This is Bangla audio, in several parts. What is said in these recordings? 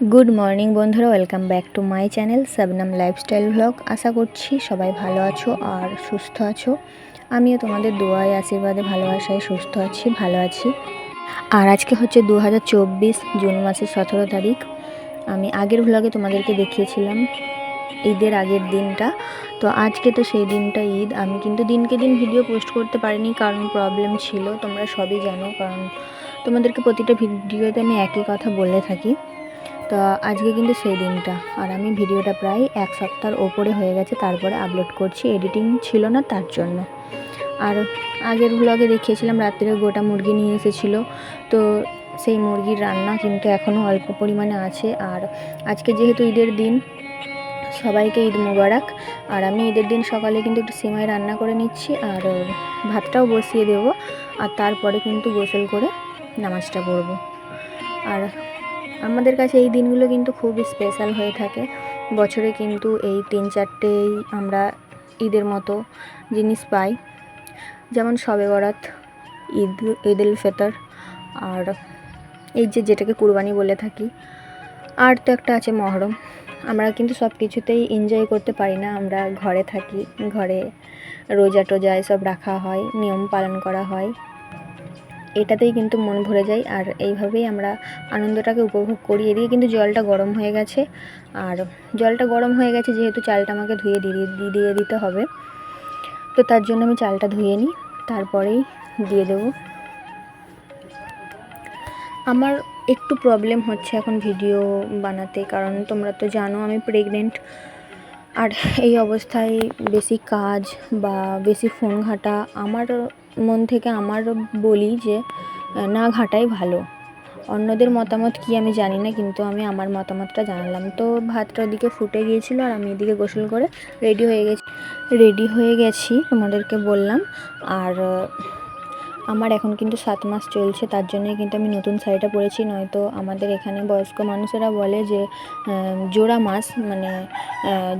গুড মর্নিং বন্ধুরা welcome back to my channel Sabnam lifestyle vlog আশা করছি সবাই ভালো আছো আর সুস্থ আছো। আমিও তোমাদের দোয়ায়, আশীর্বাদে, ভালোবাসায় সুস্থ আছি, ভালো আছি। আর আজকে হচ্ছে দু হাজার চব্বিশ, জুন মাসের সতেরো তারিখ। আমি আগের ভ্লগে তোমাদেরকে দেখিয়েছিলাম ঈদের আগের দিনটা। তো আজকে তো সেই দিনটা ঈদ। আমি কিন্তু দিনকে দিন ভিডিও পোস্ট করতে পারিনি, কারণ প্রবলেম ছিল, তোমরা সবই জানো। কারণ তোমাদেরকে প্রতিটা ভিডিওতে আমি একই কথা বলে থাকি। তো আজকে কিন্তু সেই দিনটা। আর আমি ভিডিওটা প্রায় এক সপ্তাহের ওপরে হয়ে গেছে, তারপরে আপলোড করছি এডিটিং ছিল না তার জন্য। আর আগের ব্লগে দেখিয়েছিলাম, রাত্রে গোটা মুরগি নিয়ে এসেছিল। তো সেই মুরগির রান্না কিন্তু এখনও অল্প পরিমাণে আছে। আর আজকে যেহেতু ঈদের দিন, সবাইকে ঈদ মোবারক। আর আমি ঈদের দিন সকালে কিন্তু একটু সিমাই রান্না করে নিচ্ছি, আর ভাতটাও বসিয়ে দেবো। আর তারপরে কিন্তু গোসল করে নামাজটা পড়ব। আর আমাদের কাছে এই দিনগুলো কিন্তু খুবই স্পেশাল হয়ে থাকে। বছরে কিন্তু এই তিন চারটেই আমরা ঈদের মতো জিনিস পাই। যেমন শবে বরাত, ঈদ ঈদ উল ফেতর, আর এই যে যেটাকে কুরবানি বলে থাকি, আর তো একটা আছে মহরম। আমরা কিন্তু সব কিছুতেই এনজয় করতে পারি না, আমরা ঘরে থাকি, ঘরে রোজা টোজা এসব রাখা হয়, নিয়ম পালন করা হয়। এটাতেই কিন্তু মন ভরে যায়। আর এইভাবেই আমরা আনন্দটাকে উপভোগ করি এদিকে কিন্তু জলটা গরম হয়ে গেছে। আর জলটা গরম হয়ে গেছে যেহেতু চালটা আমাকে ধুয়ে দিয়ে দিয়ে দিতে হবে। তো তার জন্য আমি চালটা ধুয়ে নিই, তারপরেই দিয়ে দেব। আমার একটু প্রবলেম হচ্ছে এখন ভিডিও বানাতে, কারণ তোমরা তো জানো আমি প্রেগনেন্ট আর এই অবস্থায় বেশি কাজ বা বেশি ফোন ঘাঁটা আমার মন থেকে আমার বলি যে, না ঘাটাই ভালো। অন্যদের মতামত কি আমি জানি না, কিন্তু আমি আমার মতামতটা জানালাম। তো ভাতটা ওদিকে ফুটে গিয়েছিল আর আমি এদিকে গোসল করে রেডি হয়ে গেছি। রেডি হয়ে গেছি, তোমাদেরকে বললাম। আর আমার এখন কিন্তু সাত মাস চলছে, তার জন্যই কিন্তু আমি নতুন শাড়িটা পরেছি। নয়তো আমাদের এখানে বয়স্ক মানুষেরা বলে যে জোড়া মাস মানে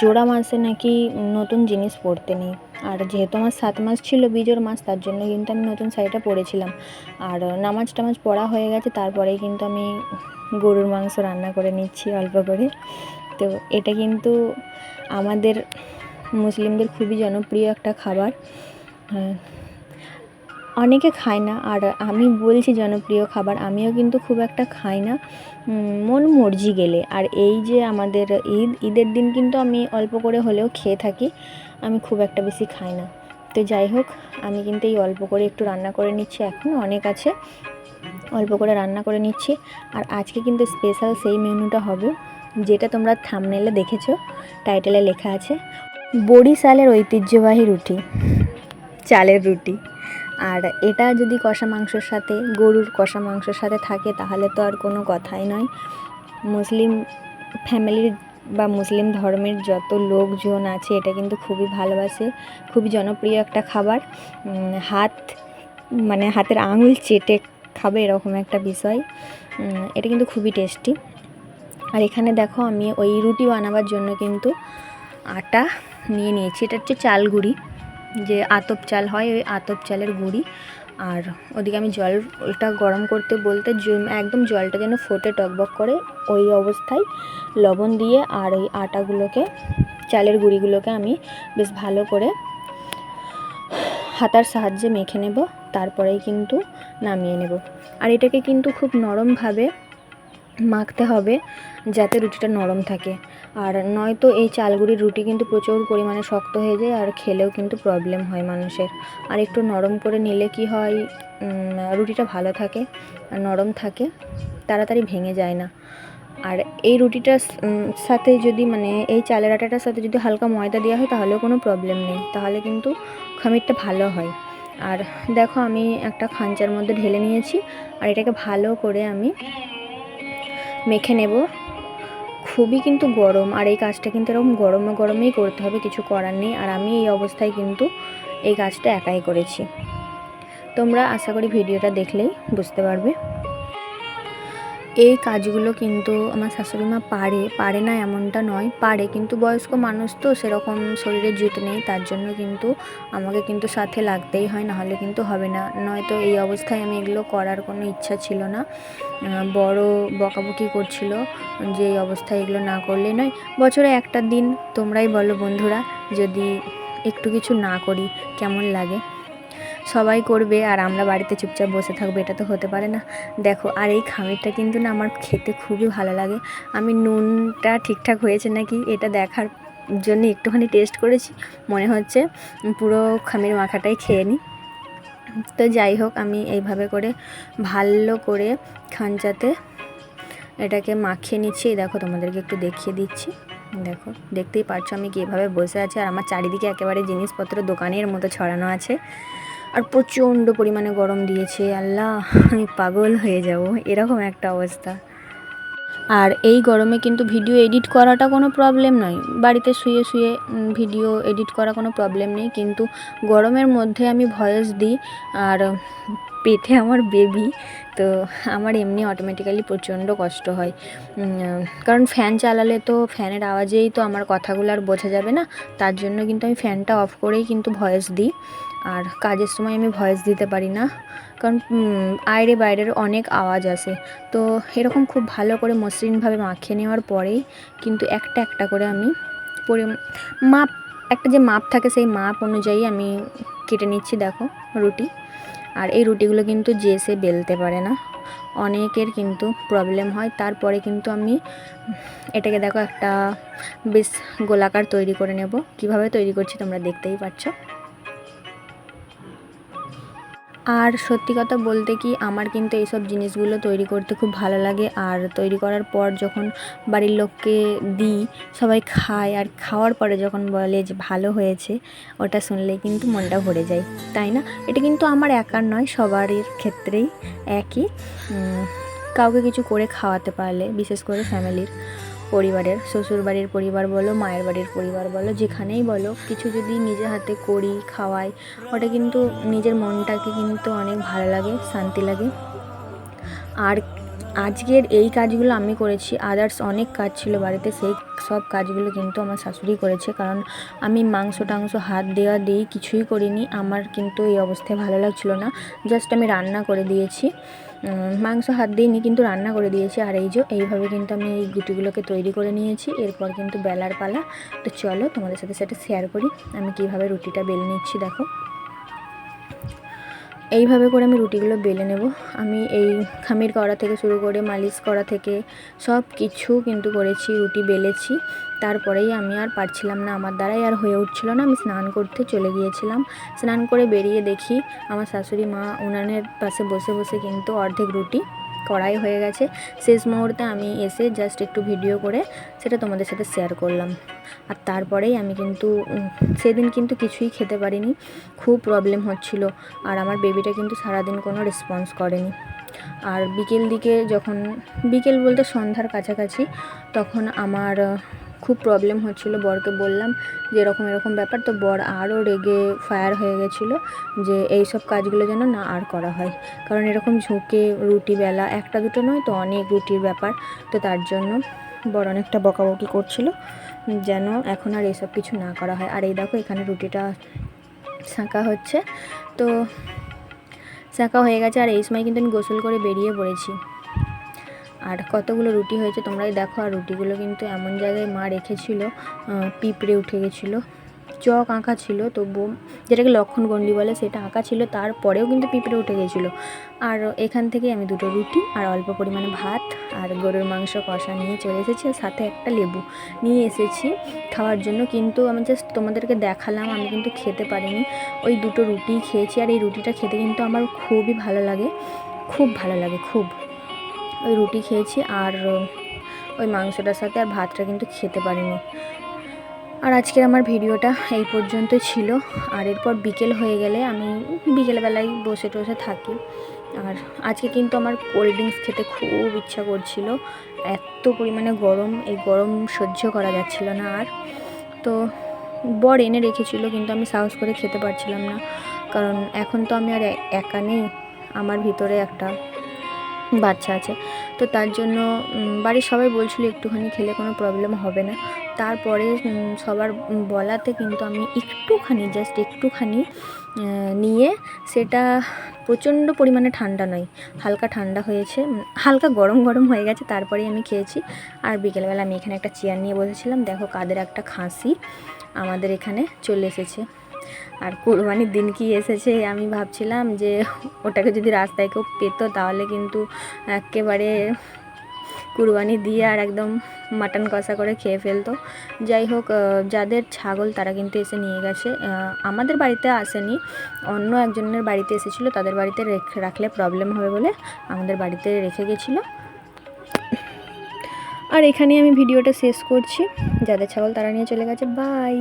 জোড়া মাসে নাকি নতুন জিনিস পরতে নেই। আর যেহেতু আমার সাত মাস ছিল বিজোর মাস, তার জন্য কিন্তু আমি নতুন শাড়িটা পরেছিলাম। আর নামাজ টামাজ পড়া হয়ে গেছে, তারপরেই কিন্তু আমি গরুর মাংস রান্না করে নিচ্ছি অল্প করে। তো এটা কিন্তু আমাদের মুসলিমদের খুবই জনপ্রিয় একটা খাবার। অনেকে খায় না। আর আমি বলছি জনপ্রিয় খাবার, আমিও কিন্তু খুব একটা খাই না। মন মর্জি গেলে। আর এই যে আমাদের ঈদ, ঈদের দিন কিন্তু আমি অল্প করে হলেও খেয়ে থাকি, আমি খুব একটা বেশি খাই না। তো যাই হোক, আমি কিন্তু এই অল্প করে একটু রান্না করে নিচ্ছি, এখন অনেক আছে। অল্প করে রান্না করে নিচ্ছি। আর আজকে কিন্তু স্পেশাল সেই মেনুটা হবে, যেটা তোমরা থামনেলে দেখেছ টাইটেলে লেখা আছে, বরিশালের ঐতিহ্যবাহী রুটি, চালের রুটি। আর এটা যদি কষা মাংসর সাথে, গরুর কষা মাংসর সাথে থাকে, তাহলে তো আর কোনো কথাই নয়। মুসলিম ফ্যামিলির বা মুসলিম ধর্মের যত লোকজন আছে, এটা কিন্তু খুবই ভালোবাসে। খুবই জনপ্রিয় একটা খাবার। হাত মানে হাতের আঙুল চেটে খাবে এরকম একটা বিষয়। এটা কিন্তু খুবই টেস্টি আর এখানে দেখো, আমি ওই রুটি বানাবার জন্য কিন্তু আটা নিয়ে নিয়েছি। এটা হচ্ছে চাল গুঁড়ি যে আতপ চাল হয়, ওই আতপ চালের গুঁড়ি। আর ওদিকে আমি জলটা গরম করতে বলতে একদম জলটা যেন ফোটে টকবক করে ওই অবস্থায় লবণ দিয়ে আর ওই আটাগুলোকে, চালের গুঁড়িগুলোকে আমি বেশ ভালো করে হাতার সাহায্যে মেখে নেব, তারপরেই কিন্তু নামিয়ে নেব। আর এটাকে কিন্তু খুব নরমভাবে মাখতে হবে যাতে রুটিটা নরম থাকে। আর নয়তো এই চালগুড়ির রুটি কিন্তু প্রচুর পরিমাণে শক্ত হয়ে যায় আর খেলেও কিন্তু প্রবলেম হয় মানুষের। আর একটু নরম করে নিলে কি হয় রুটিটা ভালো থাকে, নরম থাকে, তাড়াতাড়ি ভেঙে যায় না। আর এই রুটিটার সাথে যদি মানে এই চালের আটাটার সাথে যদি হালকা ময়দা দেওয়া হয় তাহলেও কোনো প্রবলেম নেই, তাহলে কিন্তু খামিরটা ভালো হয়। আর দেখো আমি একটা খাঞ্চার মধ্যে ঢেলে নিয়েছি, আর এটাকে ভালো করে আমি মেখে নেব। খুবই কিন্তু গরম, আর এই কাজটা কিন্তু এরকম গরমে গরমেই করতে হবে, কিছু করার নেই। আর আমি এই অবস্থায় কিন্তু এই কাজটা একাই করেছি। তোমরা আশা করি ভিডিওটা দেখলেই বুঝতে পারবে। এই কাজগুলো কিন্তু আমার শাশুড়ি মা পারে পারে না এমনটা নয়, পারে। কিন্তু বয়স্ক মানুষ তো সেরকম শরীরে জুত নেই, তার জন্য কিন্তু আমাকে কিন্তু সাথে লাগতেই হয়, নাহলে কিন্তু হবে না। নয়তো এই অবস্থায় আমি এগুলো করার কোনো ইচ্ছা ছিল না। বড় বকাবকি করছিল যে এই অবস্থায় এগুলো না করলে নয়। বছরে একটা দিন তোমরাই বলো বন্ধুরা, যদি একটু কিছু না করি, কেমন লাগে? সবাই করবে আর আমরা বাড়িতে চুপচাপ বসে থাকব, এটা তো হতে পারে না। দেখো, আর এই খামিরটা কিন্তু না আমার খেতে খুবই ভালো লাগে। আমি নুনটা ঠিকঠাক হয়েছে নাকি এটা দেখার জন্য একটুখানি টেস্ট করেছি। মনে হচ্ছে পুরো খামির মাখাটাই খেয়ে নিই তো যাই হোক, আমি এইভাবে করে ভালো করে খাঞ্চাতে এটাকে মাখিয়ে নিচ্ছি। দেখো, তোমাদেরকে একটু দেখিয়ে দিচ্ছি। দেখো, দেখতেই পারছ আমি কীভাবে বসে আছি। আর আমার চারিদিকে একেবারে জিনিসপত্র দোকানের মতো ছড়ানো আছে। আর প্রচণ্ড পরিমাণে গরম দিয়েছে। আল্লাহ, আমি পাগল হয়ে যাব। এরকম একটা অবস্থা। আর এই গরমে কিন্তু ভিডিও এডিট করাটা কোনো প্রবলেম নয়। বাড়িতে শুয়ে শুয়ে ভিডিও এডিট করা কোনো প্রবলেম নেই। কিন্তু গরমের মধ্যে আমি ভয়েস দিই। আর পেটে আমার বেবি, তো আমার এমনি অটোমেটিক্যালি প্রচণ্ড কষ্ট হয়। কারণ ফ্যান চালালে তো ফ্যানের আওয়াজেই তো আমার কথাগুলো আর বোঝা যাবে না। তার জন্য কিন্তু আমি ফ্যানটা অফ করেই কিন্তু ভয়েস দিই। আর কাজের সময় আমি ভয়েস দিতে পারি না। কারণ আয়রে বাইরের অনেক আওয়াজ আসে। তো এরকম খুব ভালো করে মসৃণভাবে মাখিয়ে নেওয়ার পরেই কিন্তু একটা একটা করে আমি পরি, মাপ, একটা যে মাপ থাকে সেই মাপ অনুযায়ী আমি কেটে নিচ্ছি দেখো রুটি। আর এই রুটিগুলো কিন্তু যে সে বেলতে পারে না। অনেকের কিন্তু প্রবলেম হয়। তারপরে কিন্তু আমি এটাকে দেখো একটা বেশ গোলাকার তৈরি করে নেব। কীভাবে তৈরি করছি তোমরা দেখতেই পাচ্ছ আর সত্যি কথা বলতে কি, আমার কিন্তু এইসব জিনিসগুলো তৈরি করতে খুব ভালো লাগে। আর তৈরি করার পর যখন বাড়ির লোককে দিই, সবাই খায়, আর খাওয়ার পরে যখন বলে যে ভালো হয়েছে, ওটা শুনলে কিন্তু মনটা ভরে যায়, তাই না? এটা কিন্তু আমার একার নয় সবারই ক্ষেত্রেই একই। কাউকে কিছু করে খাওয়াতে পারলে, বিশেষ করে ফ্যামিলির পরিবারের শ্বশুর বাড়ির পরিবার বলো, মায়ের বাড়ির পরিবার বলো, যেখানেই বলো, কিছু যদি নিজে হাতে করি, খাওয়াই, ওটা কিন্তু নিজের মনটাকে কিন্তু অনেক ভালো লাগে, শান্তি লাগে। আর আজকের এই কাজগুলো আমি করেছি আদার্স অনেক কাজ ছিল বাড়িতে, সেই সব কাজগুলো কিন্তু আমার শাশুড়ি করেছে, কারণ আমি মাংস টাংস হাত দেওয়া দিই কিছুই করিনি, আমার কিন্তু এই অবস্থায় ভালো লাগছিল না জাস্ট আমি রান্না করে দিয়েছি। মাংস হাত দিইনি কিন্তু রান্না করে দিয়েছি। আর এই যে, এইভাবে কিন্তু আমি এই গুটিগুলোকে তৈরি করে নিয়েছি। এরপর কিন্তু বেলার পালা। তো চলো তোমাদের সাথে সেটা শেয়ার করি। আমি কীভাবে রুটিটা বেলে নিচ্ছি, দেখো। এইভাবে করে আমি রুটিগুলো বেলে নেব। আমি এই খামির করা থেকে শুরু করে মালিশ করা থেকে সব কিছু কিন্তু করেছি, রুটি বেলেছি। তারপরেই আমি আর পারছিলাম না, আমার দ্বারাই আর হয়ে উঠছিল না। আমি স্নান করতে চলে গিয়েছিলাম। স্নান করে বেরিয়ে দেখি আমার শাশুড়ি মা উনানের পাশে বসে বসে কিন্তু অর্ধেক রুটি কড়াই হয়ে গেছে। শেষ মুহূর্তে আমি এসে জাস্ট একটু ভিডিও করে সেটা তোমাদের সাথে শেয়ার করলাম। আর তারপরেই আমি কিন্তু সেদিন কিন্তু কিছুই খেতে পারিনি। খুব প্রবলেম হচ্ছিল। আর আমার বেবিটা কিন্তু সারাদিন কোনো রেসপন্স করেনি। আর বিকেল দিকে যখন, বিকেল বলতে সন্ধ্যার কাছাকাছি, তখন আমার খুব প্রবলেম হচ্ছিল। বরকে বললাম যে, এরকম এরকম ব্যাপার। তো বর আরও রেগে ফায়ার হয়ে গেছিল যে, এই সব কাজগুলো যেন না আর করা হয়। কারণ এরকম ঝুঁকে, রুটি বেলা একটা দুটো নয় তো অনেক রুটির ব্যাপার। তো তার জন্য বর অনেকটা বকাবকি করছিল যেন এখন আর এসব কিছু না করা হয়। আর এই দেখো, এখানে রুটিটা শাঁকা হচ্ছে। তো শাঁকা হয়ে গেছে। আর এই সময় কিন্তু আমি গোসল করে বেরিয়ে পড়েছি। আর কতগুলো রুটি হয়েছে তোমরাই দেখো, আর রুটিগুলো কিন্তু এমন জায়গায় মা রেখেছিল পিঁপড়ে উঠে গেছিল। চক আঁকা ছিল, তবুও যেটাকে লক্ষণ গণ্ডি বলে সেটা আঁকা ছিল, তারপরেও কিন্তু পিঁপড়ে উঠে গেছিল। আর এখান থেকে আমি দুটো রুটি আর অল্প পরিমাণে ভাত আর গরুর মাংস কষা নিয়ে চলে এসেছি আর সাথে একটা লেবু নিয়ে এসেছি খাওয়ার জন্য। কিন্তু আমি জাস্ট তোমাদেরকে দেখালাম, আমি কিন্তু খেতে পারিনি। ওই দুটো রুটি খেয়েছি আর এই রুটিটা খেতে কিন্তু আমার খুবই ভালো লাগে, খুব ভালো লাগে, খুব। ওই রুটি খেয়েছি আর, ওই মাংসটার সাথে আর ভাতটা কিন্তু খেতে পারিনি। আর আজকের আমার ভিডিওটা এই পর্যন্ত ছিল। আর এরপর বিকেল হয়ে গেলে আমি বিকেলবেলায় বসে টসে থাকি। আর আজকে কিন্তু আমার কোল্ড ড্রিঙ্কস খেতে খুব ইচ্ছা করছিল। এত পরিমাণে গরম, এই গরম সহ্য করা যাচ্ছিল না আর। তো বর এনে রেখেছিল, কিন্তু আমি সাহস করে খেতে পারছিলাম না। কারণ এখন তো আমি আর একা নেই। আমার ভিতরে একটা বাচ্চা আছে। তো তার জন্য বাড়ির সবাই বলছিল একটুখানি খেলে কোনো প্রবলেম হবে না। তারপরে সবার বলাতে কিন্তু আমি একটুখানি জাস্ট একটুখানি নিয়ে সেটা প্রচণ্ড পরিমাণে ঠান্ডা নয়, হালকা ঠান্ডা হয়েছে হালকা গরম গরম হয়ে গেছে, তারপরেই আমি খেয়েছি। আর বিকেলবেলা আমি এখানে একটা চেয়ার নিয়ে বসেছিলাম, দেখো কাদের একটা খাসি আমাদের এখানে চলে এসেছে। আর কোরবানির দিন কি এসেছে আমি ভাবছিলাম যে ওটাকে যদি রাস্তায় কেউ পেতো তাহলে কিন্তু একেবারে কুরবানি দিয়ে আর একদম মাটন কষা করে খেয়ে ফেলতো। যাই হোক যাদের ছাগল তারা কিন্তু এসে নিয়ে গেছে। আমাদের বাড়িতে আসেনি, অন্য একজনের বাড়িতে এসেছিল, তাদের বাড়িতে রেখে রাখলে প্রবলেম হবে বলে আমাদের বাড়িতে রেখে গেছিল। আর এখানে আমি ভিডিওটা শেষ করছি। যাদের ছাগল তারা নিয়ে চলে গেছে বাই